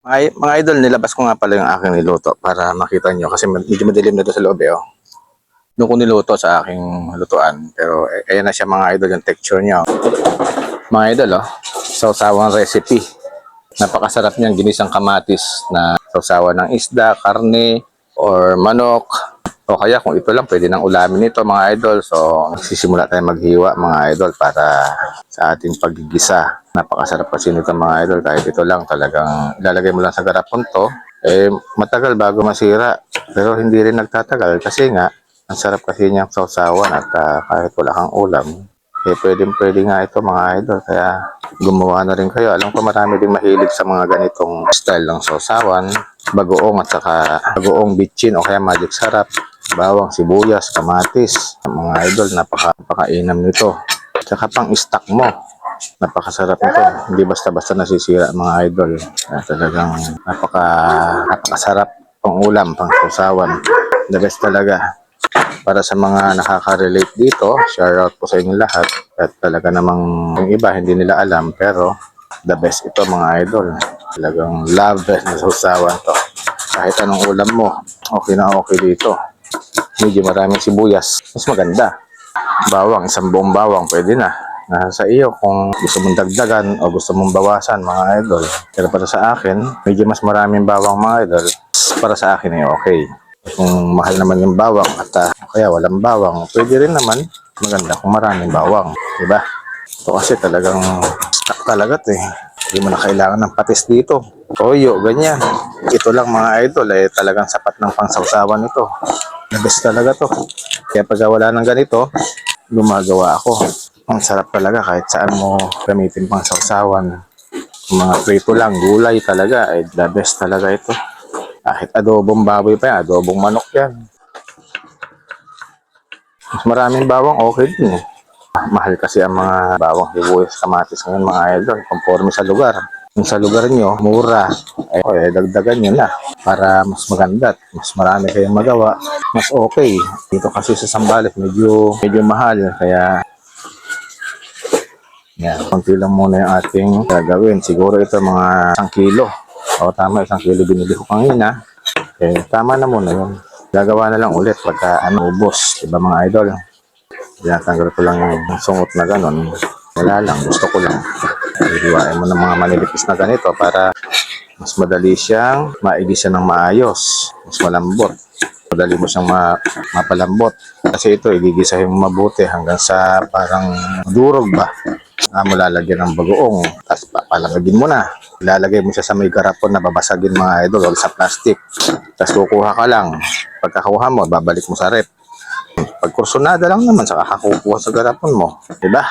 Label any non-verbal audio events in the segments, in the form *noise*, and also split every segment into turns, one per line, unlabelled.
Mga, mga idol, nilabas ko nga pala yung aking niluto para makita nyo kasi medyo madilim na doon sa loob eh. Oh. Doon ko niluto sa aking lutuan. Pero eh, ayan na siya mga idol yung texture niya. Oh. Mga idol, oh, sausawang recipe. Napakasarap niyang ginisang kamatis na sausawan ng isda, karne, or manok. O kaya kung ito lang, pwede nang ulamin ito mga idol. So, magsisimula tayo maghiwa mga idol para sa ating paggigisa. Napakasarap kasi nito mga idol. Kahit ito lang talagang ilalagay mo lang sa garapon to. Eh, matagal bago masira. Pero hindi rin nagtatagal kasi nga, ang sarap kasi niyang sausawan at ah, kahit wala kang ulam, eh pwede pwede nga ito mga idol. Kaya gumawa na rin kayo. Alam ko marami din mahilig sa mga ganitong style ng sausawan. Bagoong at saka bagoong bitchin o kaya magic sarap. Bawang, sibuyas, kamatis. Mga idol, napaka, napakainam nito. Tsaka pang stock mo. Napakasarap nito. Hindi basta-basta nasisira mga idol. Kaya talagang napaka, napakasarap pang ulam, pang sausawan. The best talaga para sa mga nakaka-relate dito, share out po sa inyo lahat. At talaga namang yung iba hindi nila alam pero the best ito mga idol. Talagang love na *laughs* sausawan to. Kahit anong ulam mo, okay na okay dito. Medyo maraming sibuyas, mas maganda. Bawang, isang buong bawang, pwede na. Nasa iyo kung gusto mong dagdagan o gusto mong bawasan mga idol. Pero para sa akin, medyo mas maraming bawang mga idol. Para sa akin ay okay. Kung mahal naman yung bawang at ah, kaya walang bawang, pwede rin naman maganda kung maraming bawang. Diba? Ito kasi talagang stock talaga to eh. Hindi mo na kailangan ng patis dito. Toyo, ganyan. Ito lang mga idol, eh, talagang sapat ng pangsawsawan ito. Best talaga to. Kaya pag wala ng ganito, gumagawa ako. Ang sarap talaga kahit saan mo gamitin pang sausawan. Yung Mga prito lang, gulay talaga, eh, the best talaga ito. Kahit adobong baboy pa yan, adobong manok yan. Mas maraming bawang, okay din eh. Mahal kasi ang mga bawang sibuyas, kamatis ngayon mga idol, conforme sa lugar. Kung sa lugar nyo, mura, eh, eh dagdagan nyo na para mas maganda mas marami kayong magawa, mas okay. Dito kasi sa Sambales, medyo, medyo mahal, kaya yan, konti lang muna yung ating gagawin. Siguro ito mga isang kilo. O tama, isang kilo binili ko kanina. Eh, tama na muna yun. Gagawa na lang ulit pagka ano, ubos. Diba mga idol? Tinatanggal ko lang yung sungot na ganon. Wala lang, gusto ko lang. Ihiwain mo ng mga manilipis na ganito para mas madali siyang maigisa ng maayos. Mas malambot. Madali mo siyang ma mapalambot. Kasi ito, igigisahin mo mabuti hanggang sa parang durog ba. Ah, mo lalagyan ng bagoong. Tapos papalagagin mo na. Ilalagay mo siya sa may garapon na babasagin mga idol o sa plastic. Tapos kukuha ka lang. Pagkakuha mo, babalik mo sa rep. Pag kursunada lang naman, saka kakukuha sa garapon mo. Diba?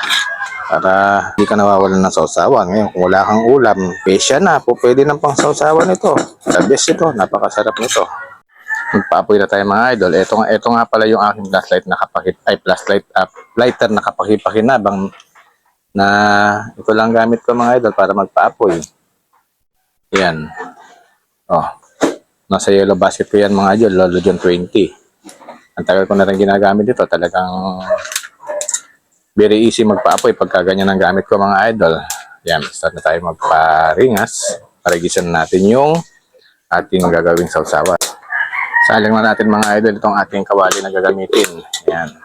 Para hindi ka nawawalan ng sausawan. Ngayon, kung wala kang ulam, pesya na po. Pwede ng pang sausawan ito. The best ito. Napakasarap nito. Magpaapoy na tayo mga idol. Ito, nga- ito nga pala yung aking flashlight na kapakit, ay flashlight, uh, lighter na kapakipakinabang na ito lang gamit ko mga idol para magpaapoy. Yan. Oh. Nasa yellow basket ko yan mga idol, Lolo John 20. Ang tagal ko na rin ginagamit ito. Talagang very easy magpaapoy pagka ganyan ang gamit ko mga idol. Yan, start na tayo magparingas. Parigisan natin yung ating gagawing sausawa. Saling na natin mga idol itong ating kawali na gagamitin. Yan.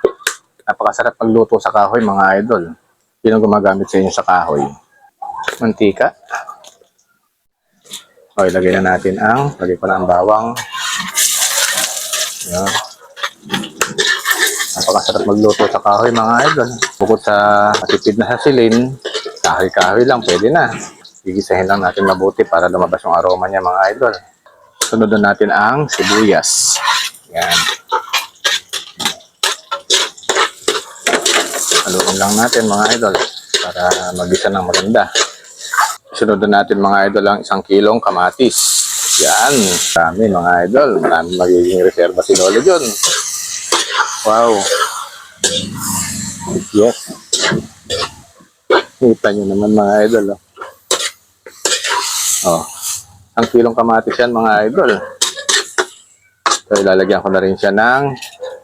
Napakasarap magluto sa kahoy mga idol. Yun ang gumagamit sa inyo sa kahoy. Mantika. O, ilagay na natin ang, lagay ko na ang bawang. Yan. Napakasarap magluto sa kahoy mga idol. Bukod sa matipid na hasilin, kahoy-kahoy lang, pwede na. Gigisahin lang natin mabuti para lumabas yung aroma niya mga idol. Sunod na natin ang sibuyas. Yan. Haluin lang natin mga idol para magisa ng maganda. Sunod na natin mga idol ang isang kilong kamatis. Yan. Marami mga idol. Marami magiging reserva si Lolo John. Wow. Yes. Kita nyo naman mga idol. Oh. oh. Ang kilong kamatis yan mga idol. So ilalagyan ko na rin siya ng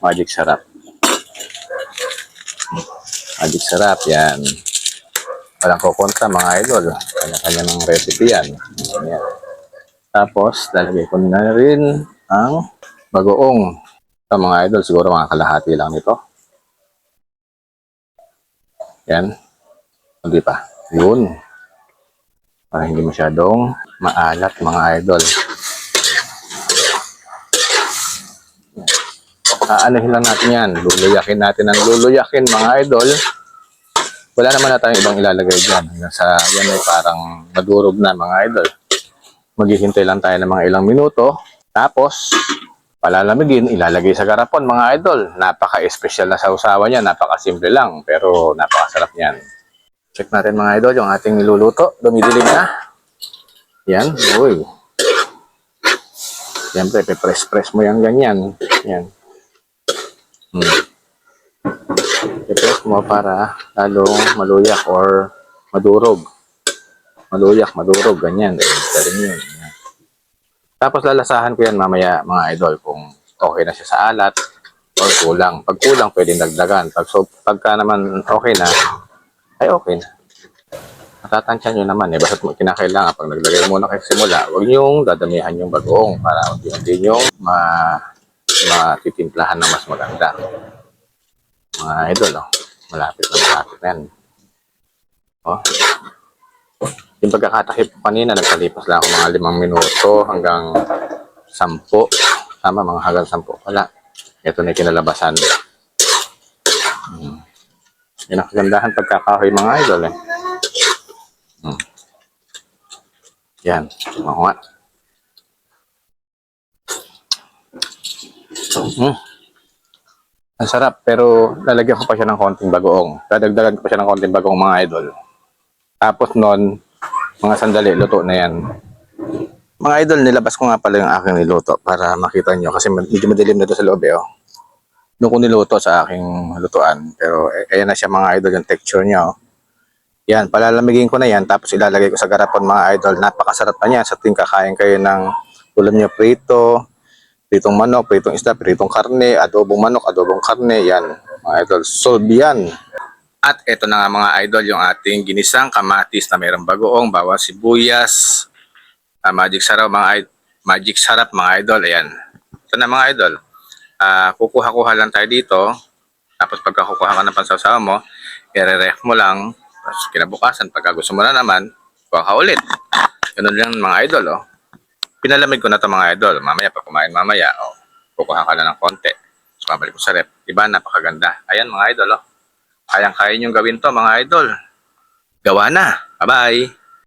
magic sarap. Magic sarap yan. Walang kukontra mga idol. Kanya-kanya ng recipe yan. Yan. Tapos, lalagay ko na rin ang bagoong. Ito mga idol, siguro mga kalahati lang nito. Yan. Hindi pa. Yun. Para hindi masyadong maalat mga idol. Aanahin lang natin yan. Luluyakin natin ang luluyakin mga idol. Wala naman na tayong ibang ilalagay dyan. Sa yan ay parang madurog na mga idol. Maghihintay lang tayo ng mga ilang minuto. Tapos, palalamigin, ilalagay sa garapon mga idol. Napaka-espesyal na sausawa niya. Napaka-simple lang. Pero napakasarap niyan. Check natin mga idol yung ating niluluto. Dumidilim na. Yan. Uy. Siyempre, pe-press-press mo yan ganyan. Yan. Hmm. I-press mo para lalong maluyak or madurog. Maluyak, madurog, ganyan. Ganyan yun. Tapos lalasahan ko yan mamaya mga idol kung okay na siya sa alat or kulang. Pag kulang, pwedeng dagdagan. Pag, so, pagka naman okay na, ay okay na. Matatansya nyo naman eh. Basta kinakailangan pag naglagay muna kayo simula, huwag nyo dadamihan yung bagoong para unti-unti nyo ma matitimplahan ng mas maganda. Mga idol, oh. malapit na malapit na yan. Oh. Yung pagkakatakip kanina, nagkalipas lang ako mga limang minuto hanggang sampu. Tama, mga hanggang sampu. Wala. Ito na yung kinalabasan. Hmm. Yan ang pagkakahoy mga idol eh. Hmm. Yan. Mga nga. Hmm. Ang sarap, pero lalagyan ko pa siya ng konting bagoong. Dadagdagan ko pa siya ng konting bagoong mga idol. Tapos nun, mga sandali, luto na yan. Mga idol, nilabas ko nga pala yung aking niluto para makita nyo kasi medyo madilim na doon sa loob eh. Oh. Doon ko niluto sa aking lutuan. Pero ayan na siya mga idol, yung texture niya. Oh. Yan, palalamigin ko na yan tapos ilalagay ko sa garapon mga idol. Napakasarap pa niyan sa tuwing kakain kayo ng ulam niyo prito, pritong manok, pritong isda, pritong karne, adobong manok, adobong karne, yan. Mga idol, solve yan. At ito na nga mga idol, yung ating ginisang kamatis na mayroong bagoong, bawas sibuyas, ah, magic sarap mga magic sarap mga idol, ayan. Ito na mga idol. Ah, kukuha-kuha lang tayo dito. Tapos pagka kukuha ka ng pansawsawa mo, i-ref mo lang. Tapos kinabukasan, pagka gusto mo na naman, kuha ulit. Ganun lang mga idol, oh. Pinalamig ko na to mga idol. Mamaya, pag kumain mamaya, oh, kukuha ka na ng konti. Tapos babalik ko sa rep. Diba? Napakaganda. Ayan mga idol, oh. Kayang-kaya niyong gawin to mga idol. Gawa na. Bye-bye.